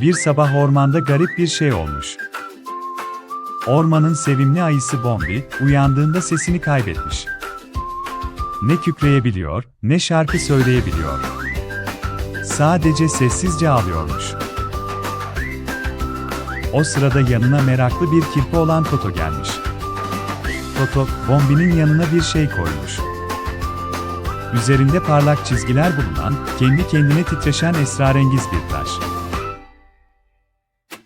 Bir sabah ormanda garip bir şey olmuş. Ormanın sevimli ayısı Bombi, uyandığında sesini kaybetmiş. Ne kükreyebiliyor, ne şarkı söyleyebiliyor. Sadece sessizce ağlıyormuş. O sırada yanına meraklı bir kirpi olan Toto gelmiş. Toto, Bombi'nin yanına bir şey koymuş. Üzerinde parlak çizgiler bulunan, kendi kendine titreşen esrarengiz bir taş.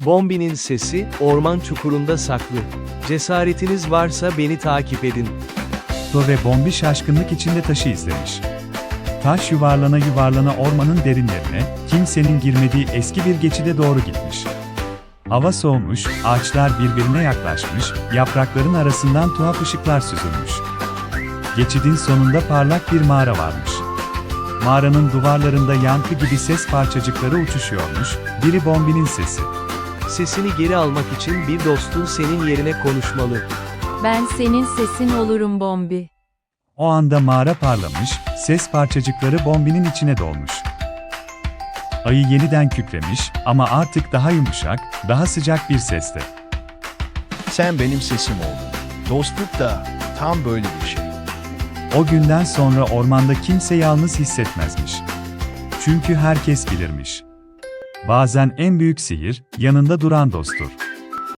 Bombi'nin sesi, orman çukurunda saklı. Cesaretiniz varsa beni takip edin. Toto ve Bombi şaşkınlık içinde taşı izlemiş. Taş yuvarlana yuvarlana ormanın derinlerine, kimsenin girmediği eski bir geçide doğru gitmiş. Hava soğumuş, ağaçlar birbirine yaklaşmış, yaprakların arasından tuhaf ışıklar süzülmüş. Geçidin sonunda parlak bir mağara varmış. Mağaranın duvarlarında yankı gibi ses parçacıkları uçuşuyormuş, biri Bombi'nin sesi. Sesini geri almak için bir dostun senin yerine konuşmalı. Ben senin sesin olurum Bombi. O anda mağara parlamış, ses parçacıkları Bombi'nin içine dolmuş. Ayı yeniden kükremiş ama artık daha yumuşak, daha sıcak bir sesle. Sen benim sesim oldun. Dostluk da tam böyle bir şey. O günden sonra ormanda kimse yalnız hissetmezmiş. Çünkü herkes bilirmiş. Bazen en büyük sihir, yanında duran dosttur.